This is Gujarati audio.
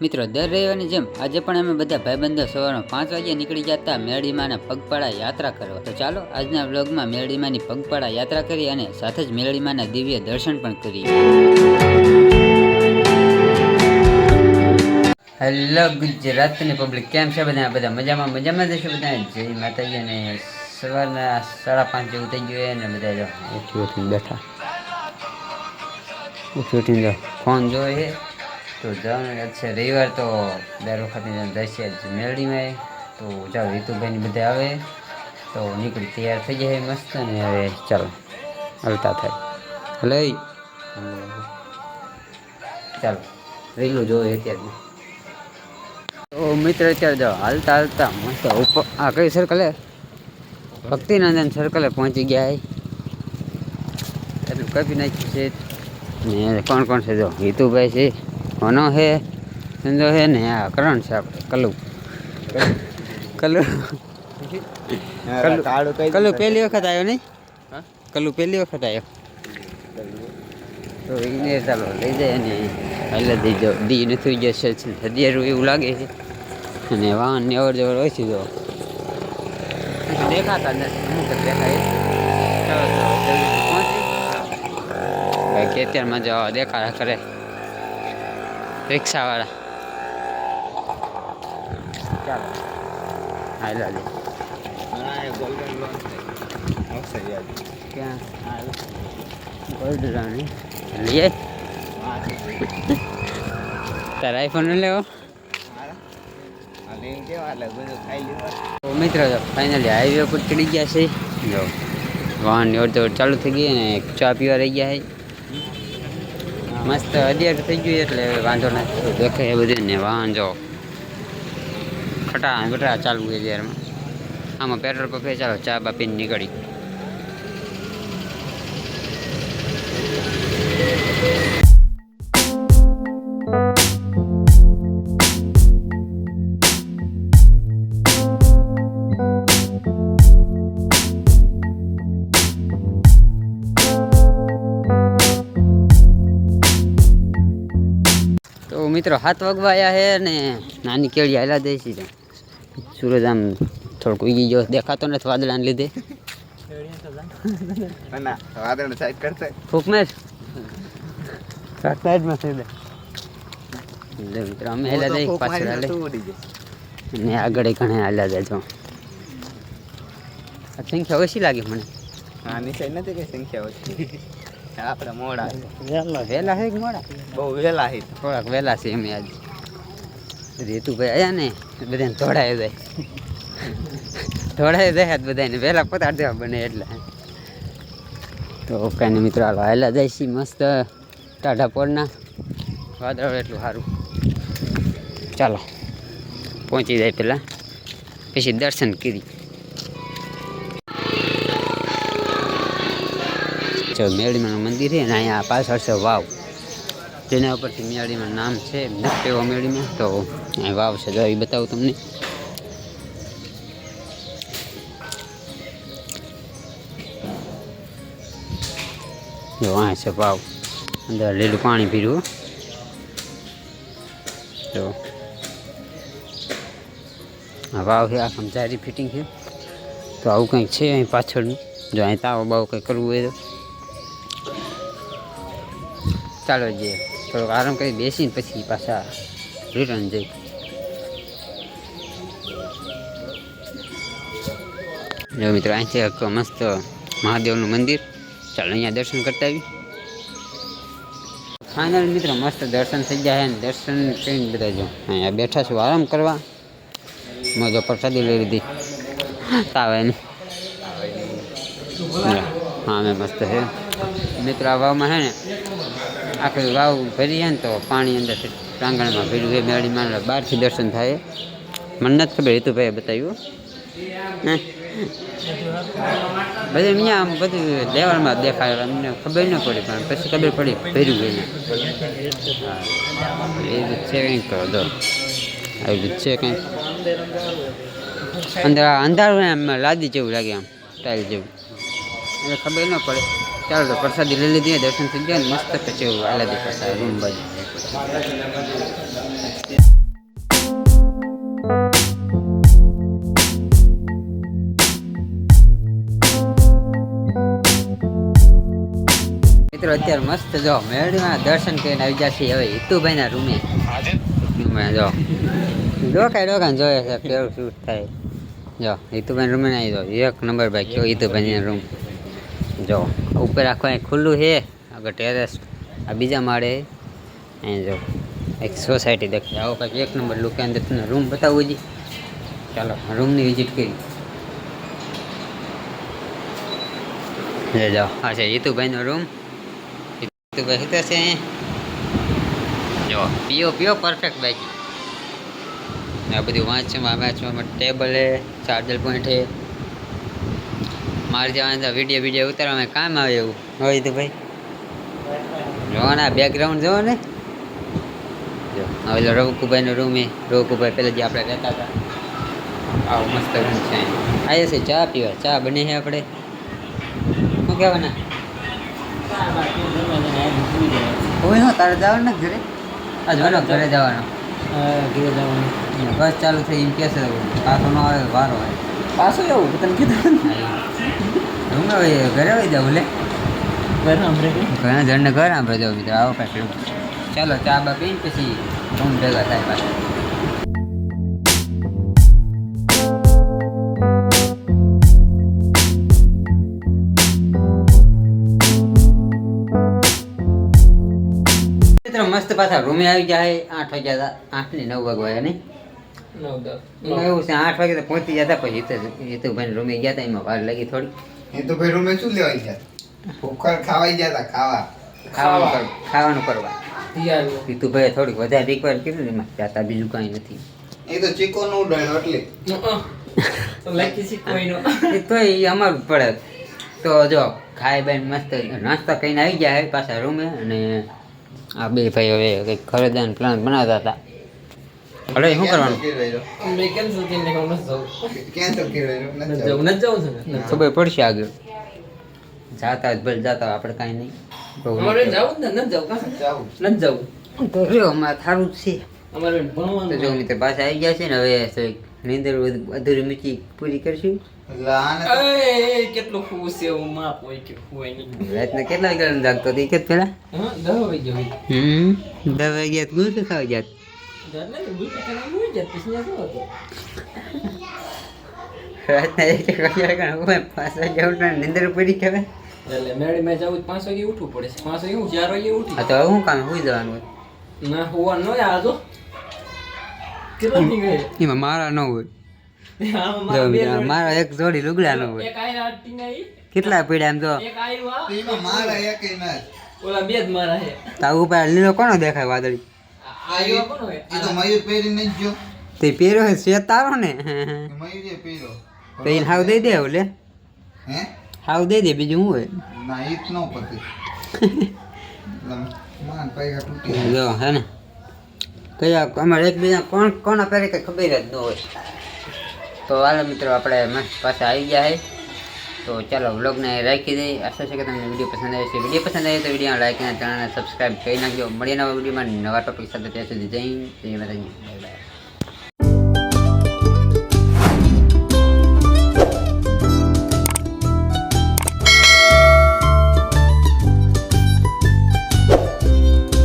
મિત્રો દર રવિવારની જેમ આજે પણ અમે બધા ભાઈબંધો સવારમાં પાંચ વાગ્યે નીકળી જતા મેળડીમાના પગપાળા યાત્રા કરવા. તો ચાલો આજના વ્લોગમાં મેળડીમાની પગપાળા યાત્રા કરી અને સાથે જ મેળડીમાના દિવ્ય દર્શન પણ કરીએ. હેલો ગુજરાતની પબ્લિક કેમ છે બધા? બધા મજામાં? મજામાં જશે બધા? જય માતાજી અને સવારના સાડા પાંચ જેવું થઈ ગયું અને બધા જો ઉઠી ઉઠીને બેઠા. ઉઠી ઉઠીને જો ફોન જોઈએ તો જવાનું છે, રવિવાર તો દર વખતે દસે જ મેળડીમાં તો જાઓ રીતુભાઈની બધા આવે, તો નીકળી તૈયાર થઈ જાય મસ્ત ને હવે ચાલો, હલતા થાય. લઈ ચાલો, રેલું જોઈએ અત્યારે. તો મિત્ર અત્યારે જાઓ, હાલતા હાલતા મસ્ત ઉપર આ કઈ સર્કલે ભક્તિનંદન સર્કલે પહોંચી ગયા એટલું કાપી નાખ્યું છે. ને કોણ કોણ છે જો? હિતુભાઈ છે. કોનો છે સંજો છે ને આ કરણ છે આપણે કલુ કલુ કલુ પહેલી વખત આવ્યો નહીં? કલુ પહેલી વખત આવ્યો તો એને ચાલો લઈ જાય ને એટલે દઈ જાઓ દી નથી જશે અત્યારે એવું લાગે છે. અને વાહન ને અવર જવર હોય છે જો. દેખાતા નથી. દેખાય? કે ખેતરમાં જવા દેખાયા કરે. રિક્ષાવાળા ચાલો હાલા દે ક્યાં ગોલ્ડ રાણી લઈએ તારા આઈફોન લેવો તો મિત્ર ફાઇનલી હાઈવે ઉપર ચડી ગયા છે જો વાહન અડધો ચાલુ થઈ ગઈ અને એક ચા પીવા રહી ગયા છે મસ્ત અધિયાર થઈ ગયું એટલે વાંધો નથી દેખાય એ બધું ને વાહન જો ખટા બટા ચાલુ અધિયારમાં આમાં પેટ્રોલ પંપે ચાલો ચા બાપીને નીકળી. મિત્રો હાથ વગવાયા છે ને નાની કેળી હાલા દે છે. સૂરજ આમ થોડોક ઉગી ગયો દેખાતો નથી વાદળાને લીધે. મિત્રો અમે હેલા દઈ પાછળ હાલે. ને આગળ ઘણે હાલ્યા દે જો. સંખ્યા ઓછી લાગે મને. નથી કઈ સંખ્યા ઓછી. આપણે મોડા વહેલા વહેલા હે મોડા? બહુ વહેલા હે થોડાક વહેલા છે અમે આજ. રેતુભાઈ આવ્યા ને બધાને ધોડાઈ જાય. ધોડાઈ જાય બધાને વહેલા પતાડ દેવા બને એટલે. તો કાંઈ મિત્રો હાલો હાલા જાય છે મસ્ત ટાઢા પોળના. વાદળ એટલું સારું. ચાલો પહોંચી જાય પહેલાં. પછી દર્શન કરી. જો મેળીમાનું મંદિર છે અને અહીંયા પાછળ છે વાવ. તેના ઉપરથી મેળીમાં નામ છે નક્ટેવો મેળીમાં તો અહીં વાવ છે, જો એ બતાવું તમને. જો અહીં છે વાવ. અંદર લીલું પાણી પીરું જો. વાવ છે આખા જારી ફિટિંગ છે. તો આવું કંઈક છે અહીં પાછળનું. જો અહીં તાવ બાવ કંઈ કરવું હોય તો. ચાલો જઈએ થોડોક આરામ કરી બેસીને પછી પાછા રિટર્ન જઈ. જો મિત્રો અહીંથી એક મસ્ત મહાદેવનું મંદિર. ચાલો અહીંયા દર્શન કરતા આવી ફાઇનલ મિત્રો મસ્ત દર્શન થઈ જાય ને દર્શન કરીને બધા જો અહીંયા બેઠા છું આરામ કરવા. મોજો પ્રસાદી લઈ લીધી. તાવ એની હા મેં મસ્ત છે. મિત્રો આ વાવમાં છે ને આખી વાવ ભરી જાય ને તો પાણી અંદર પ્રાંગણમાં ભર્યું એ મેળીમાં એટલે બહારથી દર્શન થાય. મને નથી ખબર, હેતુભાઈએ બતાવ્યું. બધું અહીંયા આમ બધું લેવલમાં દેખાય અમને ખબર ન પડી, પણ પછી ખબર પડી ભર્યું હા એ રીત છે કંઈક દો આવી જ છે કંઈક. અંદર અંધારું એમ લાદી જેવું લાગે આમ ટાઈલ જેવું. એટલે ખબર ન પડે. ચાલો તો પ્રસાદી લઈ લીધી, દર્શન થઈ ગયા મસ્ત પછી આલાદી પ્રસાદ, રૂમ બાજુ. મિત્રો, અત્યારે મસ્ત જો, મેળમાં દર્શન કરીને આવી જશે હવે હિતુભાઈના રૂમે. રૂમે જો. ડોકાય ડોકાને જોયે છે, કેવું શૂટ થાય. જો હિતુભાઈ રૂમે આવી જો એક નંબર ભાઈ કયો હિતુભાઈના રૂમ. જો, ઉપર આખું અહીં ખુલ્લું છે. આગળ ટેરેસ આ બીજા માળે. અહીં જો, એક સોસાયટી દેખાય. આવો કંઈક એક નંબર લુક અંદર તમને રૂમ બતાવવું જી ચાલો રૂમની વિઝિટ કરી. લે જાઓ આ છે હિતુભાઈનો રૂમ હિતુભાઈ હિતે છે જો, પીઓ પીઓ પરફેક્ટ બાકી. ને આ બધું વાંચવા વાંચવામાં ટેબલ હે ચાર્જર પોઈન્ટ હે મારે જવાના વીડિયો વીડિયો ઉતારવામાં કામ આવે એવું. હોય તો ભાઈ. જોવાના બેકગ્રાઉન્ડ જોવો ને. જો હવે રવકુભાઈનો રૂમ એ. રવકુભાઈ પહેલાં જે આપણે રહેતા હતા. આવું મસ્ત રૂમ છે આવીએ છે ચા પીવા. ચા બની છે આપણે. શું કહેવાના? હોય હો તારે જવાનું ને ઘરે? આ વડો ઘરે જવાનું. બસ ચાલુ થઈ એમ કહેશે પાછો ન આવે વારો આવે. પાછું એવું? તને કીધું ઘરે આવી જાઉં લે. ઘણા જણને ઘર આંભળે જવું મિત્રો આવો કાંઈ ચાલો ચા બા પીને પછી ફોન ભેગા થાય પાછા. મસ્ત પાછા રૂમે આવી જાય આઠ વાગ્યા હતા આઠ ને નવ વાગવા નહીં? એવું છે આઠ વાગે તો પહોંચી જતા પછી હિતુભાઈ રૂમે ગયા હતા એમાં વાર લાગી થોડી એ તો ભાઈ રૂમે શું લેવાય છે? ભૂખર ખાવાઈ ગયા હતા ખાવા. ખાવાનું ખાવાનું કરવા. હિતુભાઈ થોડીક વધારે રિક્વાયર કીધું ને એમાં જાતા બીજું કાંઈ નથી. એ તો ચીકો નો ઉડાડ્યો એટલે એ તો એ અમારું પડે. તો જો ખાઈ બેન મસ્ત નાસ્તા કરીને આવી ગયા હે પાછા રૂમે અને આ બે ભાઈ હવે કંઈક ખરીદવાનો પ્લાન બનાવતા હતા. અરે શું કરવાનું? કેન્સલ નથી જવું. ખબર પડશે આગળ. જાતા જ ભલે જાતા આપણે કાંઈ નહીં. બહુ જાવું. તો જો અમારે સારું જ છે. તો જો મિત્ર પાછા આવી ગયા છે ને હવે નીંદર અધૂરી મીઠી પૂરી કરશું. કેટલું ખુશ છે હોય કે હોય નહીં. રાતના કેટલા વાગ્યા જાગતો હતો? પેલા હા વાગ્યા હમ દસ વાગ્યા ગુસ્સે ખાવા જાત રાતના એક એક વાગ્યા કારણે હું પાંચ વાગ્યા ઉઠીને નીંદર પડી કરે એટલે મેળીમાં જવું તો પાંચ વાગે ઉઠવું પડે છે પાંચ વાગે હું ચાર વાગે ઉઠી તો હું કામ હોઈ જવાનું હોય ના હોવા ન આ તો કેટલા થી ગઈ એમાં મારા ન હોય મારા એક જોડી લુગડા ન હોય એક કેટલા પડ્યા એમ તો એક આ, મારા એકેય ઓલા બે જ મારા છે તાવ ઉપર લીલો કોનો દેખાય વાદળી તો મયુર પહેરીને જ જો. તે પહેર્યો છે છે તારો ને? તો એને હાવ દઈ દે ઓલે હે? હાવ દઈ દે બીજું શું હોય? હે ને. કયા અમારે એકબીજા કોણ કોના પહેરે કઈ ખબર જ ન હોય. તો હાલો મિત્રો આપણે મસ્ત પાછા આવી ગયા છે તો ચાલો વ્લોગને રાખી દઈએ. આશા છે કે તમને વીડિયો પસંદ આવે છે વીડિયો પસંદ આવે તો વીડિયો લાઈક અને ચેનલને સબસ્ક્રાઈબ કરી નાખજો. મળીએ નવા વિડીયોમાં નવા ટોપિક સાથે. ત્યાં સુધી જય જય માતાજી. Bye bye